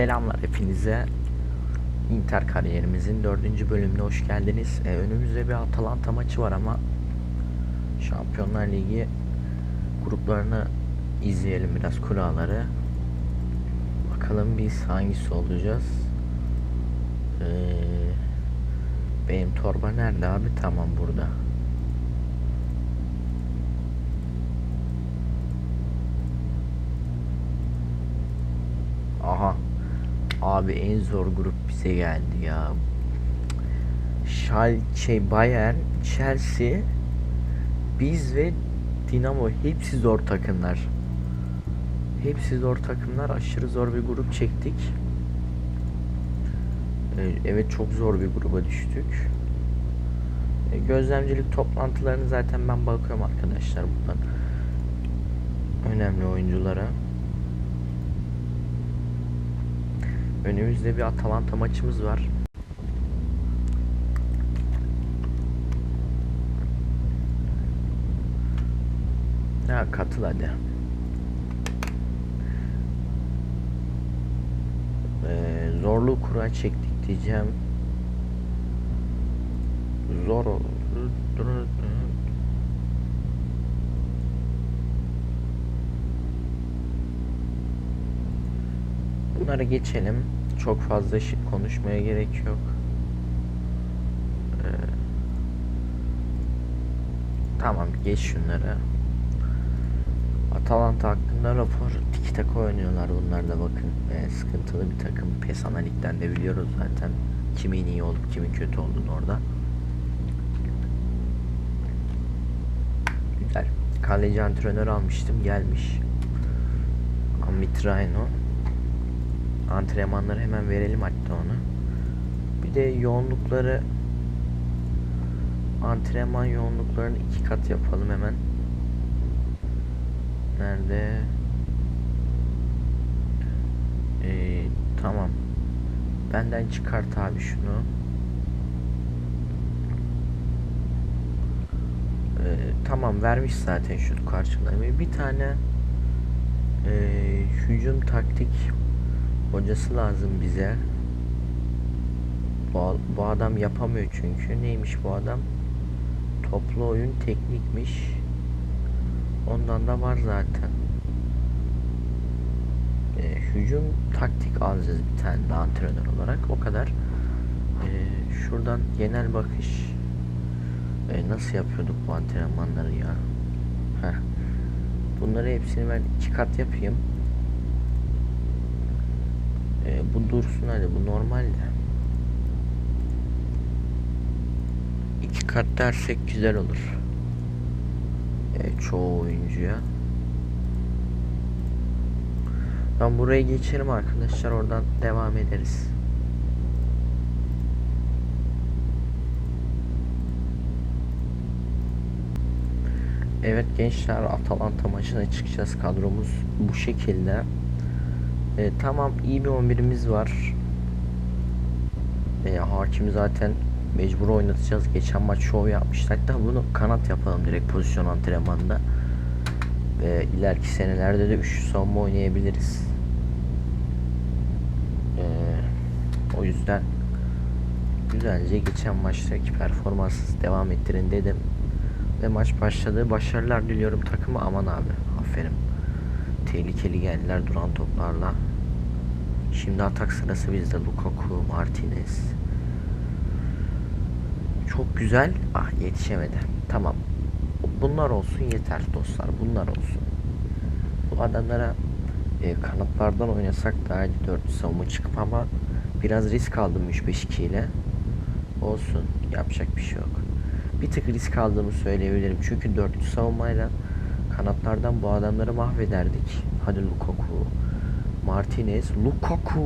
Selamlar hepinize. Inter kariyerimizin dördüncü bölümüne hoş geldiniz. Ee, önümüzde bir Atalanta maçı var ama Şampiyonlar Ligi gruplarını izleyelim biraz kuralları. Bakalım biz hangisi olacağız. Ee, benim torba nerede abi? Tamam burada. Aha. Abi en zor grup bize geldi ya. Şal şey Bayern, Chelsea, biz ve Dinamo hepsi zor takımlar. Hepsi zor takımlar. Aşırı zor bir grup çektik. Ee, Evet çok zor bir gruba düştük. Ee, Gözlemcilik toplantılarını zaten ben bakıyorum arkadaşlar buradan. Önemli oyunculara. Önümüzde bir Atalanta maçımız var. Ha katıl hadi. Ee, zorlu kura çektik diyeceğim. Zor olur. Bunları geçelim. Çok fazla konuşmaya gerek yok. Ee, tamam geç şunları. Atalanta hakkında rapor tiki taka oynuyorlar bunlar da bakın. Ee, sıkıntılı bir takım. PES Analik'ten de biliyoruz zaten. Kimin iyi olup kimin kötü olduğunu orada. Güzel. Kaleci antrenör almıştım. Gelmiş. Amit Rhino antrenmanları hemen verelim hatta ona. Bir de yoğunlukları antrenman yoğunluklarını iki kat yapalım hemen. Nerede? Ee, tamam. Benden çıkart abi şunu. Ee, tamam vermiş zaten şu karşılamayı. Bir tane e, hücum taktik hocası lazım bize. Bu, bu adam yapamıyor çünkü. Neymiş bu adam? Toplu oyun teknikmiş. Ondan da var zaten. E, hücum taktik alacağız bir tane de antrenör olarak. O kadar. E, şuradan genel bakış. E, nasıl yapıyorduk bu antrenmanları ya? Heh. Bunları hepsini ben iki kat yapayım. E, bu dursun hadi bu normal de. İki kat dersek güzel olur. E, çoğu oyuncuya. Ben buraya geçerim arkadaşlar oradan devam ederiz. Evet gençler Atalanta maçına çıkacağız kadromuz bu şekilde. E, tamam iyi bir 11'imiz var. E, hakimi zaten mecbur oynatacağız. Geçen maç şov yapmıştı. Hatta bunu kanat yapalım direkt pozisyon antrenmanında. Ve ileriki senelerde de üçlü savunma oynayabiliriz. E, o yüzden güzelce geçen maçtaki performansı devam ettirin dedim. Ve maç başladı. Başarılar diliyorum takıma. Aman abi. Aferin. Tehlikeli geldiler duran toplarla. Şimdi atak sırası bizde. Lukaku, Martinez. Çok güzel. Ah yetişemedi. Tamam. Bunlar olsun yeter dostlar. Bunlar olsun. Bu adamlara e, kanatlardan oynasak daha iyi 4 savunma çıkıp ama biraz risk aldım 3-5-2 ile. Olsun. Yapacak bir şey yok. Bir tık risk aldığımı söyleyebilirim. Çünkü dörtlü savunmayla kanatlardan bu adamları mahvederdik. Hadi Lukaku. Martinez. Lukaku.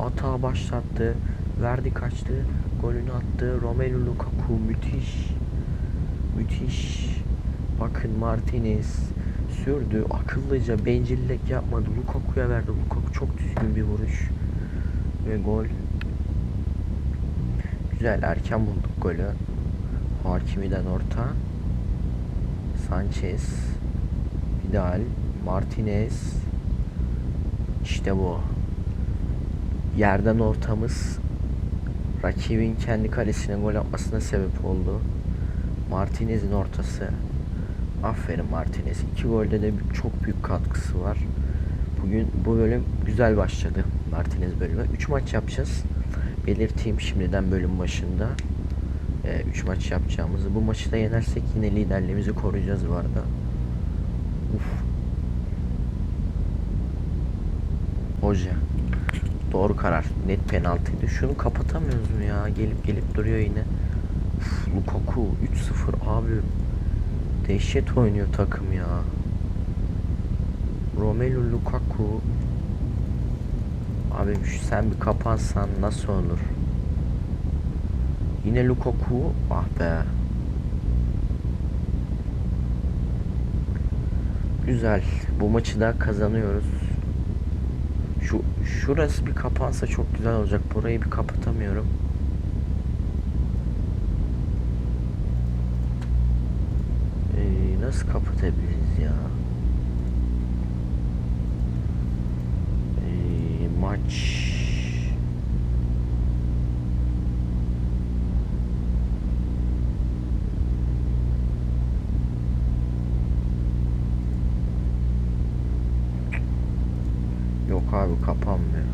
Atağı başlattı. Verdi kaçtı. Golünü attı. Romelu Lukaku. Müthiş. Müthiş. Bakın Martinez sürdü. Akıllıca bencillik yapmadı. Lukaku'ya verdi. Lukaku çok düzgün bir vuruş. Ve gol. Güzel erken bulduk golü. Hakimi'den orta. Sanchez. Vidal. Martinez. İşte bu. yerden ortamız rakibin kendi kalesine gol atmasına sebep oldu. Martinez'in ortası. Aferin Martinez. İki golde de çok büyük katkısı var. Bugün bu bölüm güzel başladı. Martinez bölümü. 3 maç yapacağız. Belirteyim şimdiden bölüm başında. 3 maç yapacağımızı. Bu maçı da yenersek yine liderliğimizi koruyacağız bu arada. Uf. Hoca. Doğru karar. Net penaltıydı. Şunu kapatamıyoruz mu ya? Gelip gelip duruyor yine. Uf, Lukaku 3-0 abi. Dehşet oynuyor takım ya. Romelu Lukaku. Abi şu sen bir kapansan nasıl olur? Yine Lukaku. Ah be. Güzel. Bu maçı da kazanıyoruz. Şu şurası bir kapansa çok güzel olacak. Burayı bir kapatamıyorum. Ee, nasıl kapatabiliriz ya? Ee, maç Yok abi kapanmıyor.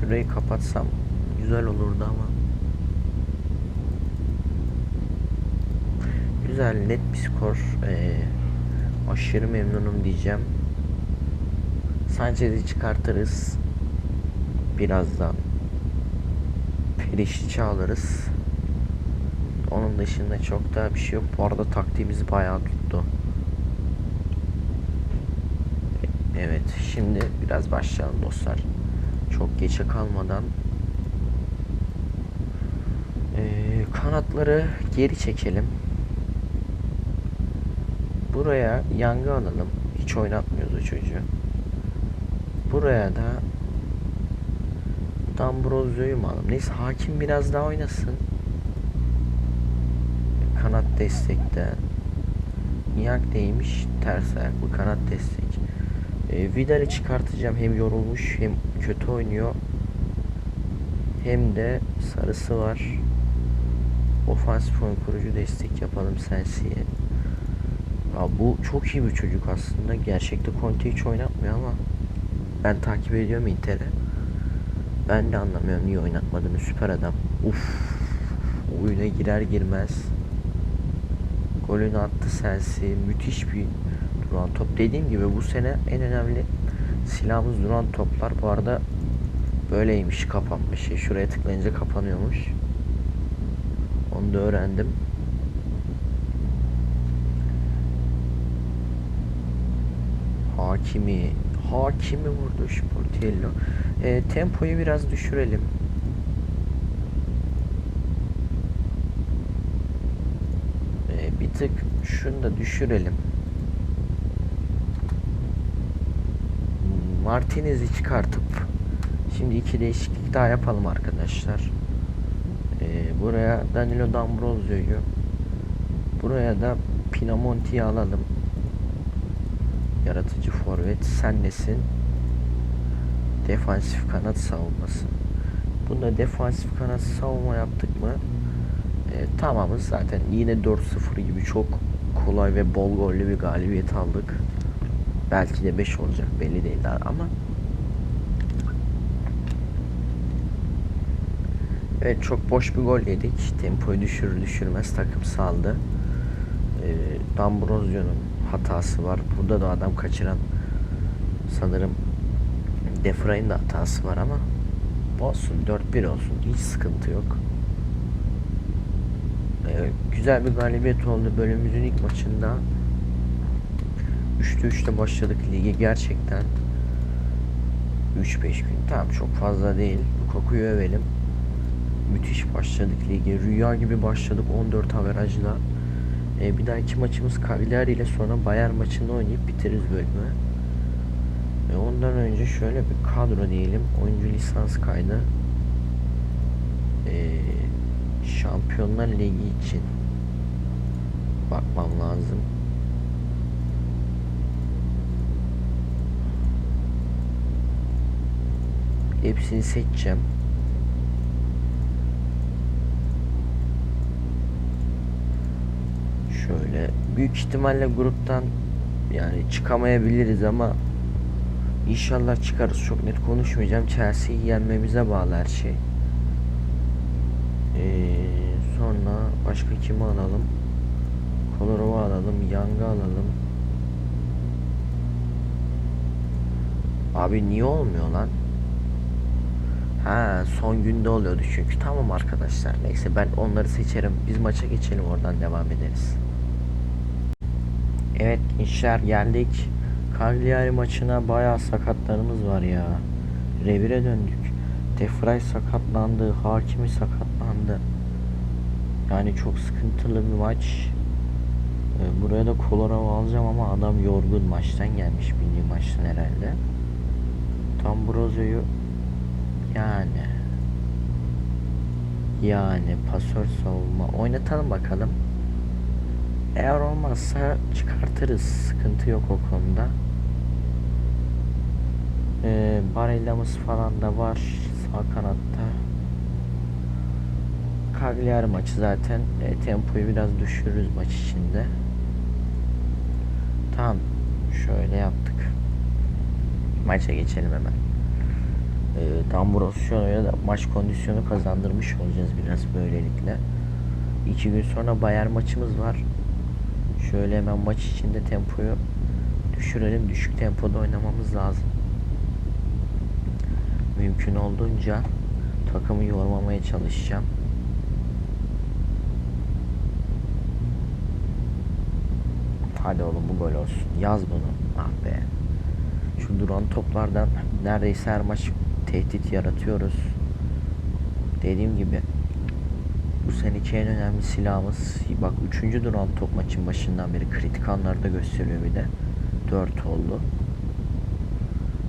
Şurayı kapatsam güzel olurdu ama. Güzel net bir skor. Ee, aşırı memnunum diyeceğim. Sanchez'i çıkartırız. Birazdan Periş'i alırız. Onun dışında çok daha bir şey yok. Bu arada taktiğimiz bayağı tuttu. Evet, şimdi biraz başlayalım dostlar. Çok geçe kalmadan. Ee, kanatları geri çekelim. Buraya yangı alalım. Hiç oynatmıyoruz o çocuğu. Buraya da Dambrozio'yu mu alalım? Neyse hakim biraz daha oynasın kanat destekte. Niyak değmiş ters ayaklı kanat destek. E, Vidal'i çıkartacağım hem yorulmuş hem kötü oynuyor. Hem de sarısı var. Ofansif oyun kurucu destek yapalım Sensi'ye. Ya bu çok iyi bir çocuk aslında. Gerçekte Conte hiç oynatmıyor ama ben takip ediyorum Inter'i. Ben de anlamıyorum niye oynatmadığını süper adam. Uf. Oyuna girer girmez golünü attı Sensi. Müthiş bir duran top. Dediğim gibi bu sene en önemli silahımız duran toplar. Bu arada böyleymiş kapanmış. Şey, şuraya tıklayınca kapanıyormuş. Onu da öğrendim. Hakimi Hakimi vurdu Sportiello. E, tempoyu biraz düşürelim. E, bir tık şunu da düşürelim. Martinez'i çıkartıp şimdi iki değişiklik daha yapalım arkadaşlar. E, buraya Danilo D'Ambrosio'yu buraya da Pinamonti'yi alalım. Yaratıcı forvet sen nesin? Defansif kanat savunması. Bunda defansif kanat savunma yaptık mı? E, tamamız zaten yine 4-0 gibi çok kolay ve bol gollü bir galibiyet aldık. Belki de 5 olacak belli değil ama Evet çok boş bir gol yedik. Tempoyu düşürür düşürmez takım saldı. E, D'Ambrosio'nun hatası var. Burada da adam kaçıran sanırım Defray'ın da hatası var ama olsun 4-1 olsun hiç sıkıntı yok. Ee, güzel bir galibiyet oldu bölümümüzün ilk maçında. 3'te 3'te başladık ligi gerçekten. 3-5 gün tamam çok fazla değil. Lukaku'yu övelim. Müthiş başladık ligi. Rüya gibi başladık 14 averajla. Ee, bir dahaki maçımız Cagliari ile sonra Bayern maçında oynayıp bitiririz bölümü. Ve ondan önce şöyle bir kadro diyelim. Oyuncu lisans kaydı. Ee, Şampiyonlar Ligi için bakmam lazım. Hepsini seçeceğim. Şöyle büyük ihtimalle gruptan yani çıkamayabiliriz ama inşallah çıkarız. Çok net konuşmayacağım. Chelsea'yi yenmemize bağlı her şey. Ee, sonra başka kimi alalım? Kolarova alalım. Yang'ı alalım. Abi niye olmuyor lan? Ha son günde oluyordu çünkü. Tamam arkadaşlar. Neyse ben onları seçerim. Biz maça geçelim oradan devam ederiz. Evet gençler geldik. Cagliari maçına bayağı sakatlarımız var ya. Revire döndük. Defray sakatlandı. Hakimi sakatlandı. Yani çok sıkıntılı bir maç. Ee, Buraya da Kolarova alacağım ama adam yorgun maçtan gelmiş. Milli maçtan herhalde. Tam Brozo'yu yani yani pasör savunma oynatalım bakalım. Eğer olmazsa çıkartırız. Sıkıntı yok o konuda. Ee, Barella'mız falan da var sağ kanatta. Cagliari maçı zaten e, tempoyu biraz düşürürüz maç içinde. Tamam. Şöyle yaptık. Maça geçelim hemen. Ee, Dambrosyo'ya da maç kondisyonu kazandırmış olacağız biraz böylelikle. İki gün sonra Bayern maçımız var. Şöyle hemen maç içinde tempoyu düşürelim. Düşük tempoda oynamamız lazım. Mümkün olduğunca takımı yormamaya çalışacağım. Hadi oğlum bu gol olsun. Yaz bunu. Ah be. Şu duran toplardan neredeyse her maç tehdit yaratıyoruz. Dediğim gibi bu seneki en önemli silahımız bak 3. duran top maçın başından beri kritik anlarda gösteriyor bir de 4 oldu.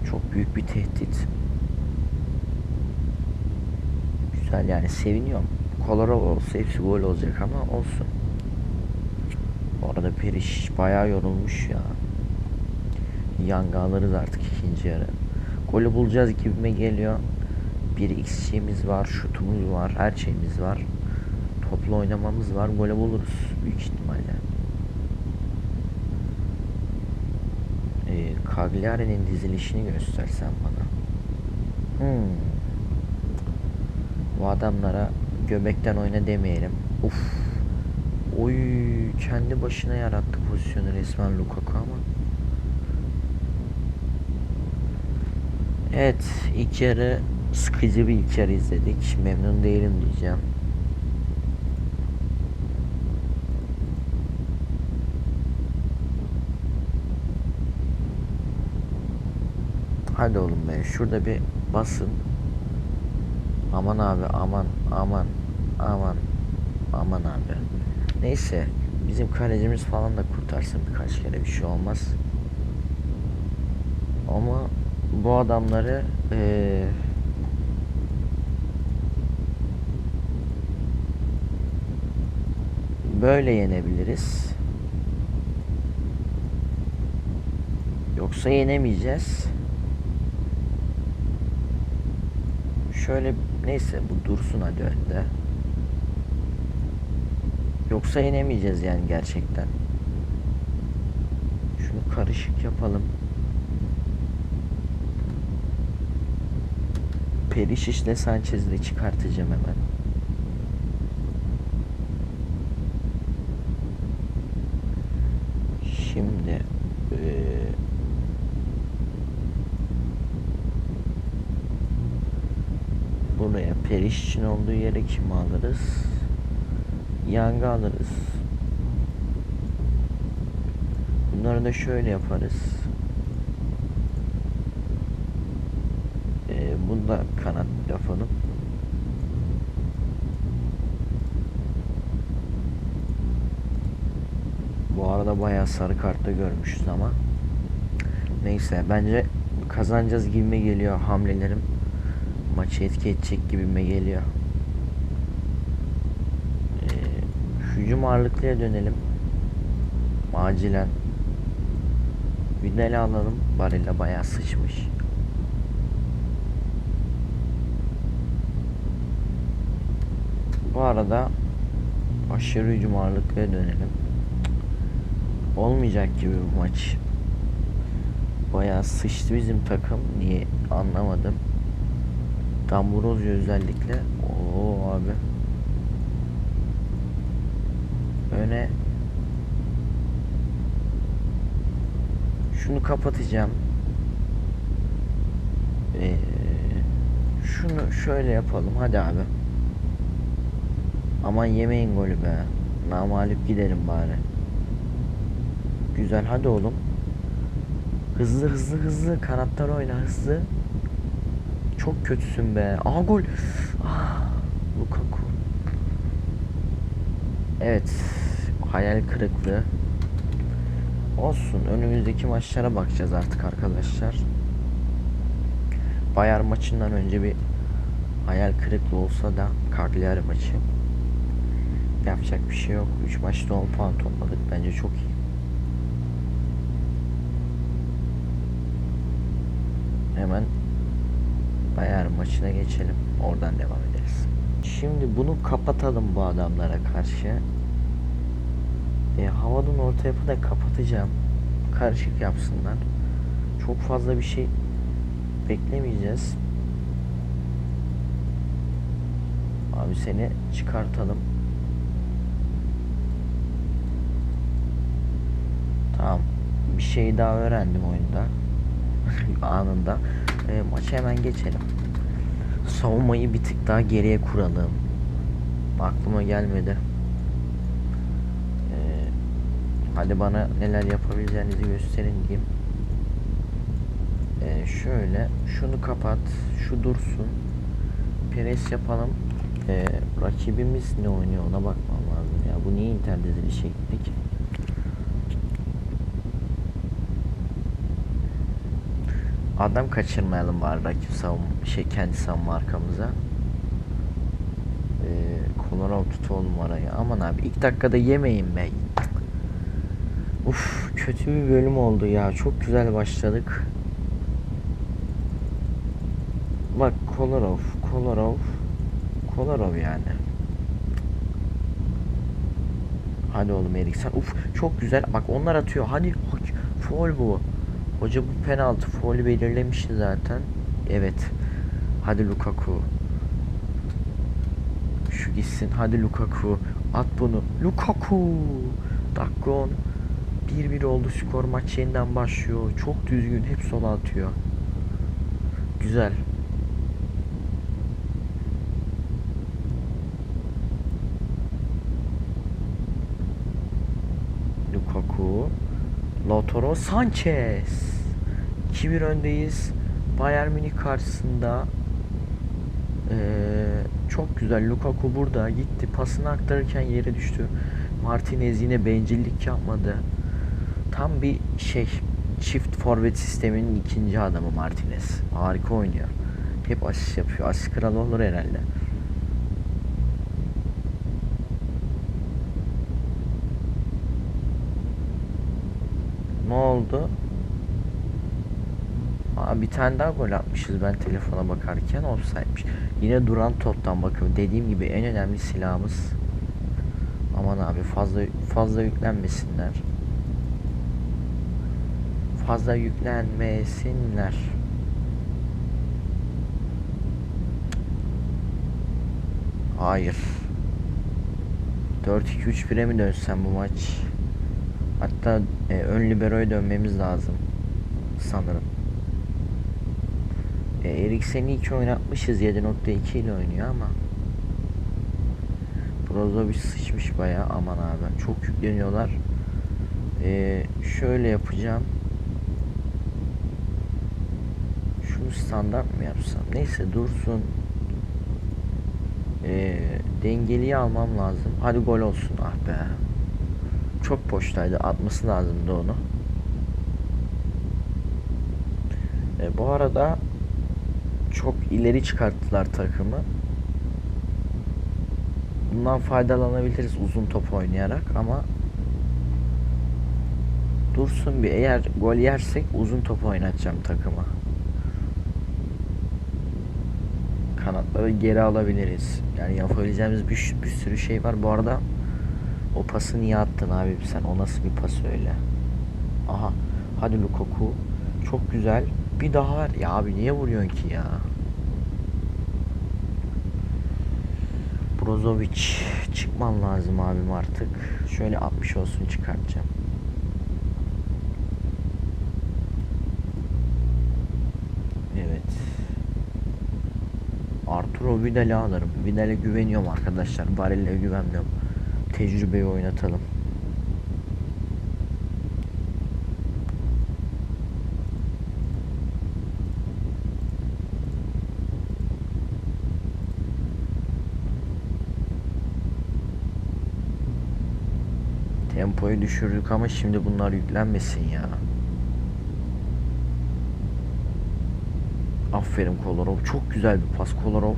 Çok büyük bir tehdit. Güzel yani seviniyorum. Kolarova olsa hepsi gol olacak ama olsun. Bu arada Periş bayağı yorulmuş ya. Yanga alırız artık ikinci yarı. Golü bulacağız gibime geliyor. Bir XG'miz var, şutumuz var, her şeyimiz var. Toplu oynamamız var, golü buluruz büyük ihtimalle. Ee, Cagliari'nin dizilişini göstersen bana. Hmm. Adamlara göbekten oyna demeyelim. Uf. Oy kendi başına yarattı pozisyonu resmen Lukaku ama. Evet ilk yarı sıkıcı bir ilk yarı izledik. Memnun değilim diyeceğim. Hadi oğlum be şurada bir basın. Aman abi aman aman aman aman abi. Neyse bizim kalecimiz falan da kurtarsın birkaç kere bir şey olmaz. Ama bu adamları eee böyle yenebiliriz. Yoksa yenemeyeceğiz. Şöyle neyse bu dursun hadi önde. Yoksa yenemeyeceğiz yani gerçekten. Şunu karışık yapalım. Perişic'le Sanchez'i de çıkartacağım hemen. Şimdi eee buraya Perişic'in olduğu yere kimi alırız? Yang'ı alırız. Bunları da şöyle yaparız. Ee, bunu da kanat yapalım. Bu arada bayağı sarı kartta görmüşüz ama. Neyse bence kazanacağız gibime geliyor hamlelerim. Maçı etki edecek gibime geliyor. Ee, hücum ağırlıklıya dönelim. Acilen. Vidal'i alalım. Barilla bayağı sıçmış. Bu arada aşırı hücum ağırlıklıya dönelim. Olmayacak gibi bu maç. Bayağı sıçtı bizim takım. Niye anlamadım. Damburozio özellikle. Oo abi. Öne Şunu kapatacağım. Ee, şunu şöyle yapalım. Hadi abi. Aman yemeyin golü be. Namalip gidelim bari. Güzel hadi oğlum. Hızlı hızlı hızlı kanatlar oyna hızlı. Çok kötüsün be. Aa gol. Ah, Lukaku. Evet. Hayal kırıklığı. Olsun. Önümüzdeki maçlara bakacağız artık arkadaşlar. Bayern maçından önce bir hayal kırıklığı olsa da Cagliari maçı. Yapacak bir şey yok. 3 maçta 10 puan topladık. Bence çok iyi. Hemen Bayern maçına geçelim. Oradan devam ederiz. Şimdi bunu kapatalım bu adamlara karşı. E, havadan orta yapı da kapatacağım. Karışık yapsınlar. Çok fazla bir şey beklemeyeceğiz. Abi seni çıkartalım. Tamam. Bir şey daha öğrendim oyunda. Anında. E, maça hemen geçelim. Savunmayı bir tık daha geriye kuralım. Aklıma gelmedi. Ee, hadi bana neler yapabileceğinizi gösterin diyeyim. Ee, şöyle şunu kapat, şu dursun. Pres yapalım. Ee, rakibimiz ne oynuyor ona bakmam lazım ya. Bu niye internet dizilişe Adam kaçırmayalım var rakip savun şey kendi savunma arkamıza. Ee, Kolarov tut oğlum arayı. Aman abi ilk dakikada yemeyin be. Uf kötü bir bölüm oldu ya. Çok güzel başladık. Bak Kolarov, Kolarov, Kolarov yani. Hadi oğlum Eriksen. Uf çok güzel. Bak onlar atıyor. Hadi foul bu. Hoca bu penaltı faulü belirlemişti zaten. Evet. Hadi Lukaku. Şu gitsin. Hadi Lukaku. At bunu. Lukaku. Dakika 10. 1-1 oldu skor. Maç yeniden başlıyor. Çok düzgün. Hep sola atıyor. Güzel. Lukaku. Lautaro Sanchez. 2-1 öndeyiz. Bayern Münih karşısında. Ee, çok güzel. Lukaku burada gitti. Pasını aktarırken yere düştü. Martinez yine bencillik yapmadı. Tam bir şey çift forvet sisteminin ikinci adamı Martinez. Harika oynuyor. Hep asist yapıyor. Asist kralı olur herhalde. Ne oldu? Bir tane daha gol atmışız ben telefona bakarken olsaymış. Yine duran toptan bakın. Dediğim gibi en önemli silahımız. Aman abi fazla fazla yüklenmesinler. Fazla yüklenmesinler. Hayır. 4-2-3-1'e mi dönsem bu maç? Hatta e, ön libero'ya dönmemiz lazım. Sanırım. E, Eriksen'i 2 oynatmışız 7.2 ile oynuyor ama. Brozovic sıçmış baya aman abi çok yükleniyorlar. E, şöyle yapacağım. Şunu standart mı yapsam? Neyse dursun. E, dengeliyi almam lazım. Hadi gol olsun. Ah be. Çok boştaydı. Atması lazımdı onu. E, bu arada çok ileri çıkarttılar takımı. Bundan faydalanabiliriz uzun top oynayarak ama Dursun bir eğer gol yersek uzun top oynatacağım takıma. Kanatları geri alabiliriz. Yani yapabileceğimiz bir, bir sürü şey var. Bu arada o pası niye attın abi sen? O nasıl bir pas öyle? Aha. Hadi Lukaku. Çok güzel. Bir daha ver. Ya abi niye vuruyorsun ki ya? Brozovic çıkman lazım abim artık. Şöyle 60 olsun çıkartacağım. Evet. Arturo Vidal'i alırım. Vidal'e güveniyorum arkadaşlar. Barella'ya güvenmiyorum. Tecrübeyi oynatalım. Tempoyu düşürdük ama şimdi bunlar yüklenmesin ya. Aferin Kolarov. Çok güzel bir pas Kolarov.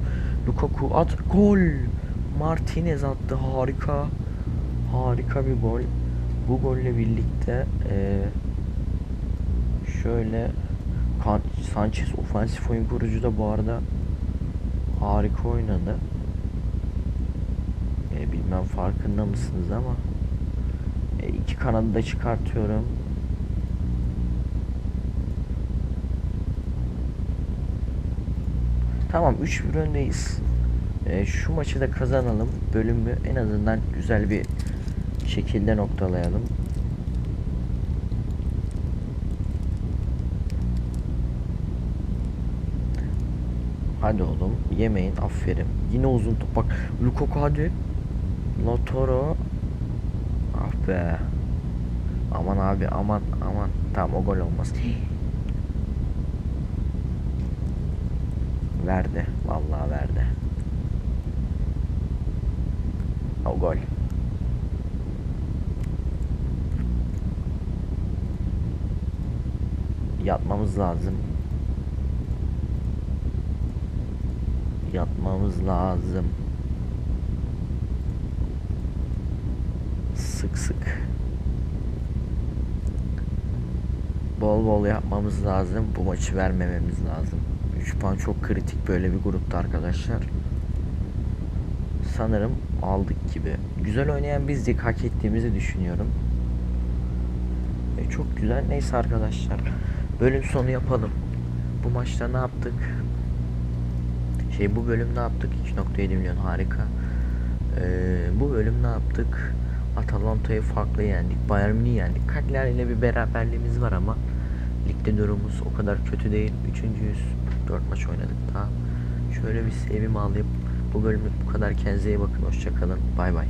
Lukaku at. Gol. Martinez attı. Harika. Harika bir gol. Bu golle birlikte eee, şöyle Sanchez ofansif oyun kurucu da bu arada harika oynadı. E, bilmem farkında mısınız ama iki kanadı da çıkartıyorum. Tamam 3-1 öndeyiz. E, şu maçı da kazanalım. Bölümü en azından güzel bir şekilde noktalayalım. Hadi oğlum yemeyin aferin. Yine uzun top bak. Lukaku hadi. Lotoro. Be. Aman abi aman aman. Tamam o gol olmaz. Verdi. Vallahi verdi. O gol. Yatmamız lazım. Yatmamız lazım. Sık sık. Bol bol yapmamız lazım. Bu maçı vermememiz lazım. 3 puan çok kritik böyle bir grupta arkadaşlar. Sanırım aldık gibi. Güzel oynayan bizdik. Hak ettiğimizi düşünüyorum. E, çok güzel. Neyse arkadaşlar. Bölüm sonu yapalım. Bu maçta ne yaptık? Şey bu bölüm ne yaptık? 2.7 milyon harika. Ee, bu bölüm ne yaptık? Atalanta'yı farklı yendik. Bayern Münih'i yendik. Cagliari ile bir beraberliğimiz var ama ligde durumumuz o kadar kötü değil. Üçüncüyüz. 4 maç oynadık daha. Şöyle bir sevim alayım. Bu bölümlük bu kadar. Kendinize iyi bakın. Hoşçakalın. Bay bay.